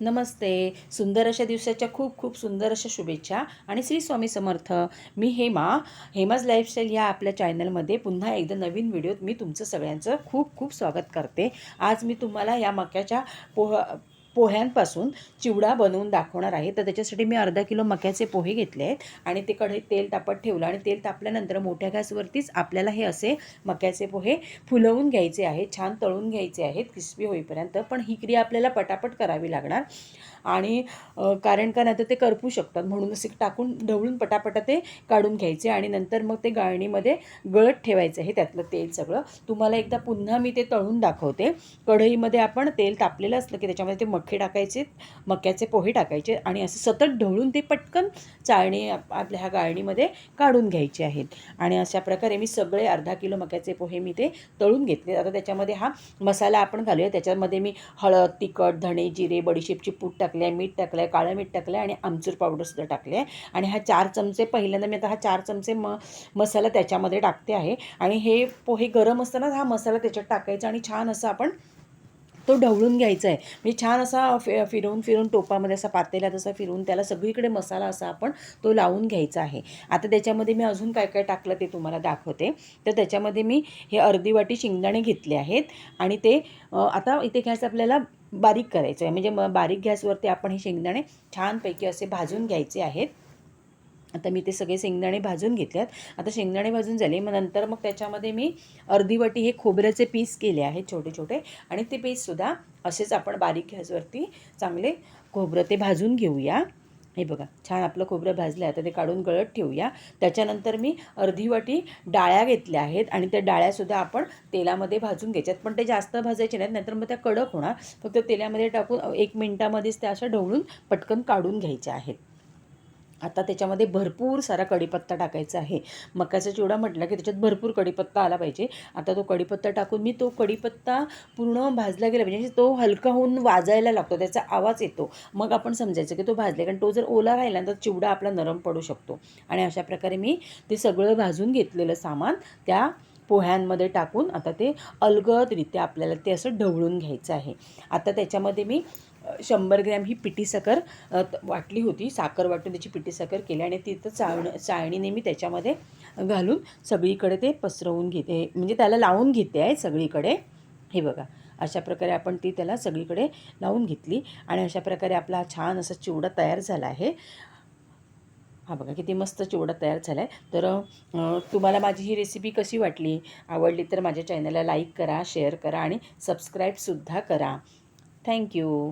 नमस्ते. सुंदर अशा दिवसाच्या खूप खूप सुंदर अशा शुभेच्छा आणि श्री स्वामी समर्थ. मी हेमा. हेमाज लाईफस्टाईल या आपल्या चॅनलमध्ये पुन्हा एकदा नवीन व्हिडिओत मी तुमचं सगळ्यांचं खूप खूप स्वागत करते. आज मी तुम्हाला या मक्याच्या पोह पोह्यांपासून चिवडा बनवून दाखवणार आहे. तर त्याच्यासाठी मी अर्धा किलो मक्याचे पोहे घेतले आहेत आणि ते कढईत तेल तापत ठेवलं आणि तेल तापल्यानंतर मोठ्या गॅसवरतीच आपल्याला हे असे मक्याचे पोहे फुलवून घ्यायचे आहेत छान तळून घ्यायचे आहेत क्रिस्पी होईपर्यंत. पण ही क्रिया आपल्याला पटापट करावी लागणार. आणि कारण का नाही ते करपू शकतात. म्हणून असे टाकून ढवळून पटापटा ते काढून घ्यायचे आणि नंतर मग ते गाळणीमध्ये गळत ठेवायचं आहे त्यातलं तेल सगळं. तुम्हाला एकदा पुन्हा मी ते तळून दाखवते. कढईमध्ये आपण तेल तापलेलं असलं की त्याच्यामध्ये ते मक्के टाकायचे मक्याचे पोहे टाकायचे आणि असं सतत ढवळून ते पटकन चाळणी आप- आपल्या ह्या गाळणीमध्ये काढून घ्यायचे आहेत. आणि अशा प्रकारे मी सगळे अर्धा किलो मक्याचे पोहे मी ते तळून घेतले. आता त्याच्यामध्ये हा मसाला आपण घालूया. त्याच्यामध्ये मी हळद तिखट धणे जिरे बडीशेपची पूड टाकली आहे मीठ टाकलं आहे काळं मीठ टाकलं आहे आणि आमचूर पावडरसुद्धा टाकले आहे. आणि हा चार चमचे पहिल्यांदा मी आता हा चार चमचे म मसाला त्याच्यामध्ये टाकते आहे. आणि हे पोहे गरम असताना हा मसाला त्याच्यात टाकायचा आणि छान असं आपण तो ढवळून घ्यायचा आहे म्हणजे छान असा फि फिरवून फिरून टोपामध्ये असा पातेला तसा फिरवून त्याला सगळीकडे मसाला असा आपण तो लावून घ्यायचा आहे. आता त्याच्यामध्ये मी अजून काय काय टाकलं ते तुम्हाला दाखवते. तर त्याच्यामध्ये मी हे अर्धी वाटी शेंगदाणे घेतले आहेत आणि ते आता इथे गॅस आपल्याला बारीक करायचं आहे म्हणजे मग बारीक गॅसवरती आपण हे शेंगदाणे छानपैकी असे भाजून घ्यायचे आहेत. आता मी ते सगळे शेंगदाणे भाजून घेतले आहेत आता शेंगदाणे भाजून झाले मग नंतर मग त्याच्यामध्ये मी अर्धी वाटी हे खोबऱ्याचे पीस केले आहेत छोटे छोटे. आणि ते पीससुद्धा असेच आपण बारीक गॅसवरती चांगले खोबरं ते भाजून घेऊया. हे बघा छान आपलं खोबरं भाजलं आहे आता ते काढून गळत ठेवूया. त्याच्यानंतर मी अर्धी वाटी डाळ्या घेतल्या आहेत आणि त्या डाळ्यासुद्धा आपण तेलामध्ये भाजून घ्यायच्यात पण ते जास्त भाजायचे नाहीत नंतर मग त्या कडक होणार. फक्त तेलामध्ये टाकून एक मिनटामध्येच त्या अशा ढवळून पटकन काढून घ्यायच्या आहेत. आता त्याच्यामध्ये भरपूर सारा कढीपत्ता टाकायचा आहे. मकाचा चिवडा म्हटलं की त्याच्यात भरपूर कढीपत्ता आला पाहिजे. आता तो कढीपत्ता टाकून मी तो कढीपत्ता पूर्ण भाजला गेला पाहिजे. म्हणजे तो हलका होऊन वाजायला लागतो त्याचा आवाज येतो. मग आपण समजायचं की तो भाजला कारण तो जर ओला राहिला तर चिवडा आपला नरम पडू शकतो. आणि अशा प्रकारे मी ते सगळं भाजून घेतलेलं सामान त्या पोह्यांमध्ये टाकून आता ते अलगदरित्या आपल्याला ते असं ढवळून घ्यायचं आहे. आता त्याच्यामध्ये मी शंभर ग्रॅम ही पिठी साखर वाटली होती. साखर वाटून त्याची पिठी साखर केली आणि तिथं चाळण चाळणीने मी त्याच्यामध्ये घालून सगळीकडे ते पसरवून घेते. म्हणजे त्याला लावून घेते आहे सगळीकडे. हे बघा अशा प्रकारे आपण ती त्याला सगळीकडे लावून घेतली आणि अशा प्रकारे आपला छान असा चिवडा तयार झाला आहे. हा बघा किती मस्त चिवडा तयार झाला आहे तर तुम्हाला माझी ही रेसिपी कशी वाटली? आवडली तर माझ्या चॅनलला लाईक करा शेअर करा आणि सबस्क्राईबसुद्धा करा. थँक्यू